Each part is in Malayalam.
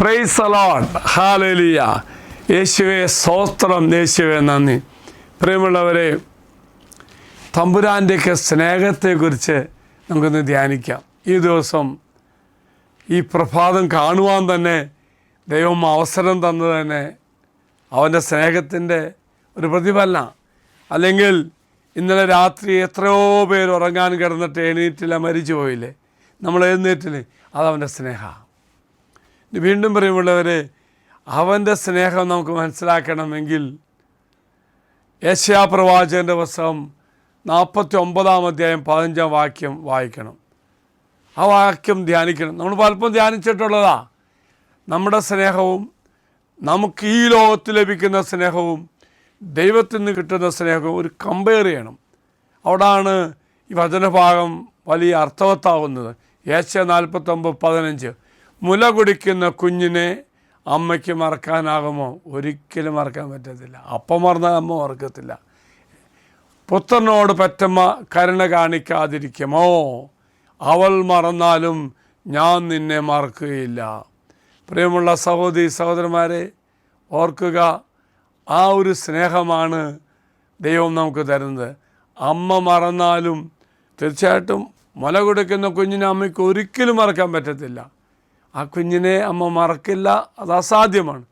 പ്രൈസ് അലോൺ ഹാലലിയ യേശുവെ സ്തോത്രം. യേശുവെ നന്ദി. പ്രിയമുള്ളവരെ തമ്പുരാന്റെയൊക്കെ സ്നേഹത്തെക്കുറിച്ച് നമുക്കൊന്ന് ധ്യാനിക്കാം. ഈ ദിവസം ഈ പ്രഭാതം കാണുവാൻ തന്നെ ദൈവം അവസരം തന്നത് തന്നെ അവന്റെ സ്നേഹത്തിന്റെ ഒരു പ്രതിഫലന. അല്ലെങ്കിൽ ഇന്നലെ രാത്രി എത്രയോ പേർ ഉറങ്ങാൻ കിടന്നിട്ട് എണീറ്റില്ല മരിച്ചു പോയില്ലേ നമ്മൾ എഴുന്നേറ്റില്ലേ? അതവന്റെ സ്നേഹമാണ് വീണ്ടും പറയുമുള്ളവരെ അവന്റെ സ്നേഹം നമുക്ക് മനസ്സിലാക്കണമെങ്കിൽ യശയാപ്രവാചകന്റെ പുസ്തകം നാൽപ്പത്തി ഒമ്പതാം അധ്യായം പതിനഞ്ചാം വാക്യം വായിക്കണം. ആ വാക്യം ധ്യാനിക്കണം. നമ്മൾ പലപ്പോഴും ധ്യാനിച്ചിട്ടുള്ളതാ. നമ്മുടെ സ്നേഹവും നമുക്ക് ഈ ലോകത്ത് ലഭിക്കുന്ന സ്നേഹവും ദൈവത്തിൽ നിന്ന് കിട്ടുന്ന സ്നേഹവും ഒരു കമ്പയർ ചെയ്യണം. അവിടാണ് ഈ വചനഭാഗം വലിയ അർത്ഥവത്താവുന്നത്. ഏഷ്യ നാൽപ്പത്തൊമ്പത് പതിനഞ്ച്. മുല കുടിക്കുന്ന കുഞ്ഞിനെ അമ്മയ്ക്ക് മറക്കാനാകുമോ? ഒരിക്കലും മറക്കാൻ പറ്റത്തില്ല. അപ്പം മറന്നാൽ അമ്മ മറക്കത്തില്ല. പുത്രനോട് പറ്റമ്മ കരുണ കാണിക്കാതിരിക്കുമോ? അവൾ മറന്നാലും ഞാൻ നിന്നെ മറക്കുകയില്ല. പ്രിയമുള്ള സഹോദരി സഹോദരന്മാരെ ഓർക്കുക ആ ഒരു സ്നേഹമാണ് ദൈവം നമുക്ക് തരുന്നത്. അമ്മ മറന്നാലും തീർച്ചയായിട്ടും മുല കൊടുക്കുന്ന കുഞ്ഞിനെ അമ്മയ്ക്ക് ഒരിക്കലും മറക്കാൻ പറ്റത്തില്ല. ആ കുഞ്ഞിനെ അമ്മ മറക്കില്ല. അത് അസാധ്യമാണ്.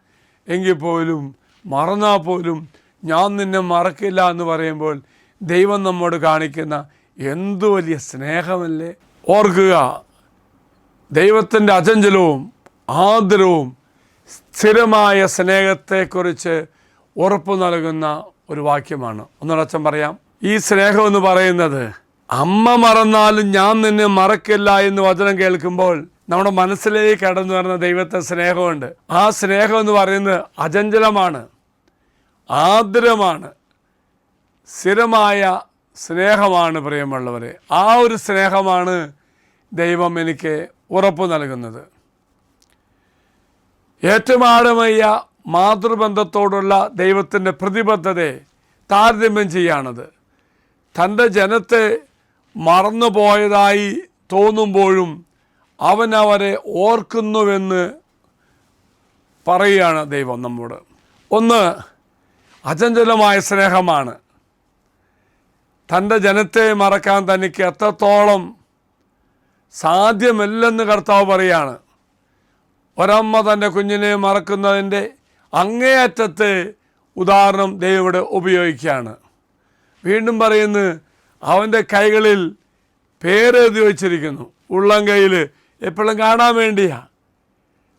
എങ്കിൽ പോലും മറന്നാൽ പോലും ഞാൻ നിന്നെ മറക്കില്ല എന്ന് പറയുമ്പോൾ ദൈവം നമ്മോട് കാണിക്കുന്ന എന്തു വലിയ സ്നേഹമല്ലേ? ഓർക്കുക ദൈവത്തിന്റെ അചഞ്ചലവും ആദരവും സ്ഥിരമായ സ്നേഹത്തെക്കുറിച്ച് ഉറപ്പ് നൽകുന്ന ഒരു വാക്യമാണ്. ഒന്നുറച്ചം പറയാം. ഈ സ്നേഹം എന്ന് പറയുന്നത് അമ്മ മറന്നാലും ഞാൻ നിന്നെ മറക്കില്ല എന്ന് വചനം കേൾക്കുമ്പോൾ നമ്മുടെ മനസ്സിലേക്ക് കടന്നു വരുന്ന ദൈവത്തെ സ്നേഹമുണ്ട്. ആ സ്നേഹം എന്ന് പറയുന്നത് അചഞ്ചലമാണ് ആദരമാണ് സ്ഥിരമായ സ്നേഹമാണ് പ്രിയമുള്ളവരെ. ആ ഒരു സ്നേഹമാണ് ദൈവം എനിക്ക് ഉറപ്പ് നൽകുന്നത്. ഏറ്റവും ആഴമായ മാതൃബന്ധത്തോടുള്ള ദൈവത്തിന്റെ പ്രതിബദ്ധതയെ താരതമ്യം ചെയ്യാണത്. തന്റെ ജനത്തെ മറന്നുപോയതായി തോന്നുമ്പോഴും അവൻ അവരെ ഓർക്കുന്നുവെന്ന് പറയുകയാണ് ദൈവം നമ്മോട്. ഒന്ന് അചഞ്ചലമായ സ്നേഹമാണ്. തന്റെ ജനത്തെ മറക്കാൻ തനിക്ക് എത്രത്തോളം സാധ്യമല്ലെന്ന് കർത്താവ് പറയാണ്. ഒരമ്മ തന്റെ കുഞ്ഞിനെ മറക്കുന്നതിന്റെ അങ്ങേയറ്റത്തെ ഉദാഹരണം ദൈവം ഇവിടെ ഉപയോഗിക്കുകയാണ്. വീണ്ടും പറയുന്നു അവന്റെ കൈകളിൽ പേരെഴുതി വച്ചിരിക്കുന്നു. ഉള്ളം കയ്യിൽ എപ്പോഴും കാണാൻ വേണ്ടിയാ.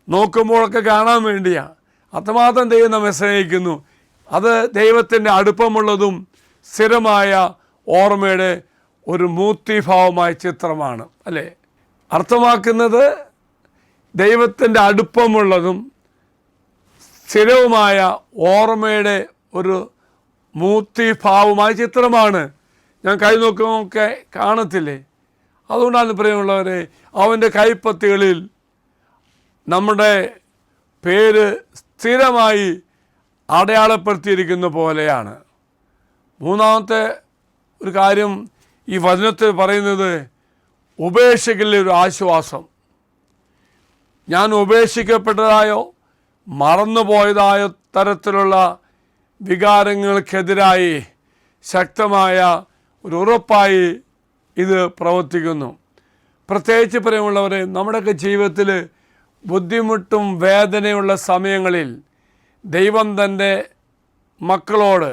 നോക്കുമ്പോഴൊക്കെ കാണാൻ വേണ്ടിയാ. അത്രമാത്രം ദൈവം നമ്മെ സ്നേഹിക്കുന്നു. അത് ദൈവത്തിന്റെ അടുപ്പമുള്ളതും സ്ഥിരമായ ഓർമ്മയുടെ ഒരു മൂർത്തിഭാവമായ ചിത്രമാണ് അല്ലേ? അർത്ഥമാക്കുന്നത് ദൈവത്തിന്റെ അടുപ്പമുള്ളതും സ്ഥിരവുമായ ഓർമ്മയുടെ ഒരു മൂർത്തിഭാവമായ ചിത്രമാണ്. ഞാൻ കൈ നോക്കുമ്പോൾ കാണത്തില്ലേ? അതുകൊണ്ടാണ് പ്രിയമുള്ളവരെ അവന്റെ കൈപ്പത്തികളിൽ നമ്മുടെ പേര് സ്ഥിരമായി അടയാളപ്പെടുത്തിയിരിക്കുന്ന പോലെയാണ്. മൂന്നാമത്തെ ഒരു കാര്യം ഈ വചനത്തിൽ പറയുന്നത് ഉപേക്ഷകളിലെ ഒരു ആശ്വാസം. ഞാൻ ഉപേക്ഷിക്കപ്പെട്ടതായോ മറന്നുപോയതായോ തരത്തിലുള്ള വികാരങ്ങൾക്കെതിരായി ശക്തമായ ഒരു ഉറപ്പായി ഇത് പ്രവർത്തിക്കുന്നു. പ്രത്യേകിച്ച് പ്രിയമുള്ളവരെ നമ്മുടെയൊക്കെ ജീവിതത്തിൽ ബുദ്ധിമുട്ടും വേദനയുള്ള സമയങ്ങളിൽ ദൈവം തന്റെ മക്കളോട്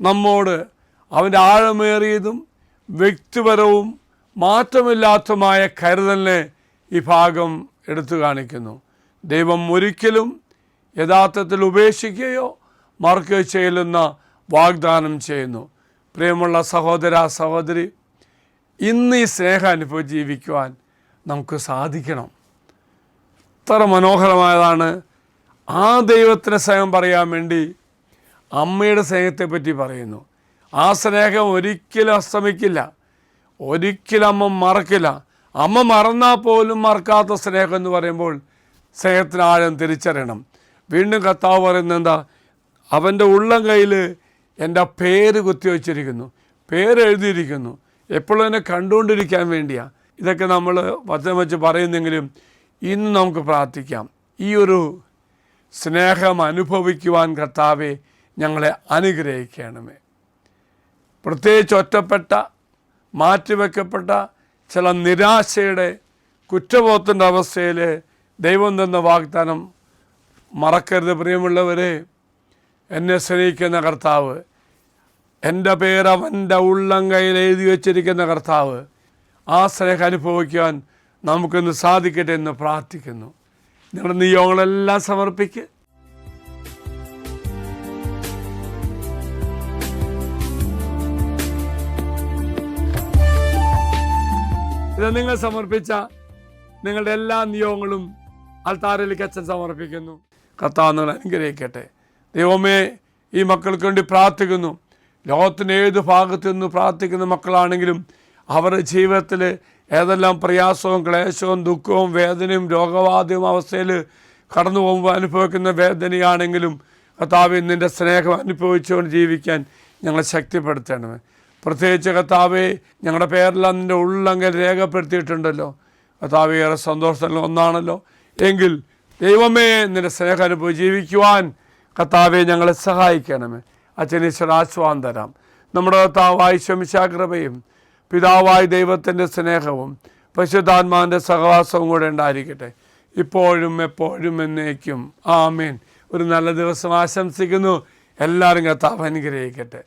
നമ്മോട് അവന്റെ ആഴമേറിയതും വ്യക്തിപരവും മാറ്റമില്ലാത്തതുമായ കരുതലിനെ ഈ ഭാഗം എടുത്തു കാണിക്കുന്നു. ദൈവം ഒരിക്കലും യഥാർത്ഥത്തിൽ ഉപേക്ഷിക്കുകയോ മറക്കുകയോ ചെയ്യില്ലെന്ന വാഗ്ദാനം ചെയ്യുന്നു. പ്രിയമുള്ള സഹോദര സഹോദരി ഇന്ന് ഈ സ്നേഹം അനുഭവം ജീവിക്കുവാൻ നമുക്ക് സാധിക്കണം. ഇത്ര മനോഹരമായതാണ്. ആ ദൈവത്തിന് സ്നേഹം പറയാൻ വേണ്ടി അമ്മയുടെ സ്നേഹത്തെ പറ്റി പറയുന്നു. ആ സ്നേഹം ഒരിക്കലും അസ്തമിക്കില്ല. ഒരിക്കലും അമ്മ മറക്കില്ല. അമ്മ മറന്നാൽ പോലും മറക്കാത്ത സ്നേഹം എന്ന് പറയുമ്പോൾ സ്നേഹത്തിന് ആഴം തിരിച്ചറിയണം. വീണ്ടും കർത്താവ് പറയുന്നത് എന്താ? അവന്റെ ഉള്ളം കയ്യിൽ എന്റെ പേര് കുത്തിവെച്ചിരിക്കുന്നു. പേര് എഴുതിയിരിക്കുന്നു എപ്പോഴും അതിനെ കണ്ടുകൊണ്ടിരിക്കാൻ വേണ്ടിയാണ് ഇതൊക്കെ നമ്മൾ വചനം വെച്ച് പറയുന്നെങ്കിലും ഇന്ന് നമുക്ക് പ്രാർത്ഥിക്കാം. ഈ ഒരു സ്നേഹം അനുഭവിക്കുവാൻ കർത്താവെ ഞങ്ങളെ അനുഗ്രഹിക്കണമേ. പ്രത്യേകിച്ച് ഒറ്റപ്പെട്ട മാറ്റിവെക്കപ്പെട്ട ചില നിരാശയുടെ കുറ്റബോധത്തിന്റെ അവസ്ഥയിൽ ദൈവം തന്ന വാഗ്ദാനം മറക്കരുത് പ്രിയമുള്ളവരെ. എന്നെ സ്നേഹിക്കുന്ന കർത്താവ് എന്റെ പേര് അവന്റെ ഉള്ളം കയ്യിൽ എഴുതി വച്ചിരിക്കുന്ന കർത്താവ്. ആ സ്നേഹം അനുഭവിക്കാൻ നമുക്കിന്ന് സാധിക്കട്ടെ എന്ന് പ്രാർത്ഥിക്കുന്നു. നിങ്ങളുടെ നിയോഗങ്ങളെല്ലാം സമർപ്പിക്കുക ഇത് നിങ്ങൾ സമർപ്പിച്ച നിങ്ങളുടെ എല്ലാ നിയോഗങ്ങളും അൽത്താരയിലേക്ക് അച്ഛൻ സമർപ്പിക്കുന്നു. കർത്താവ് നിങ്ങൾ അനുഗ്രഹിക്കട്ടെ. ദൈവമേ ഈ മക്കൾക്ക് വേണ്ടി പ്രാർത്ഥിക്കുന്നു. ലോകത്തിന്റെ ഏത് ഭാഗത്തു നിന്ന് പ്രാർത്ഥിക്കുന്ന മക്കളാണെങ്കിലും അവരുടെ ജീവിതത്തിൽ ഏതെല്ലാം പ്രയാസവും ക്ലേശവും ദുഃഖവും വേദനയും രോഗബാധയും അവസ്ഥയിൽ കടന്നു പോകുമ്പോൾ അനുഭവിക്കുന്ന വേദനയാണെങ്കിലും കർത്താവ് നിന്റെ സ്നേഹം അനുഭവിച്ചുകൊണ്ട് ജീവിക്കാൻ ഞങ്ങളെ ശക്തിപ്പെടുത്തണമേ. പ്രത്യേകിച്ച് കർത്താവെ ഞങ്ങളുടെ പേരെല്ലാം നിന്റെ ഉള്ളെങ്കിൽ രേഖപ്പെടുത്തിയിട്ടുണ്ടല്ലോ. കർത്താവ് ഏറെ സന്തോഷത്തിൽ ഒന്നാണല്ലോ. എങ്കിൽ ദൈവമേ നിന്റെ സ്നേഹം അനുഭവിച്ച് ജീവിക്കുവാൻ കർത്താവെ ഞങ്ങളെ സഹായിക്കണമേ. അച്ഛനീശ്വര ആശ്വാസം തരാം നമ്മുടെ താവായി ശമിശാകൃപയും പിതാവായ ദൈവത്തിന്റെ സ്നേഹവും പശുധാത്മാവിന്റെ സഹവാസവും കൂടെ ഉണ്ടായിരിക്കട്ടെ. ഇപ്പോഴും എപ്പോഴും എന്നേക്കും. ആമേൻ. ഒരു നല്ല ദിവസം ആശംസിക്കുന്നു. എല്ലാവരും കർത്താവ് അനുഗ്രഹിക്കട്ടെ.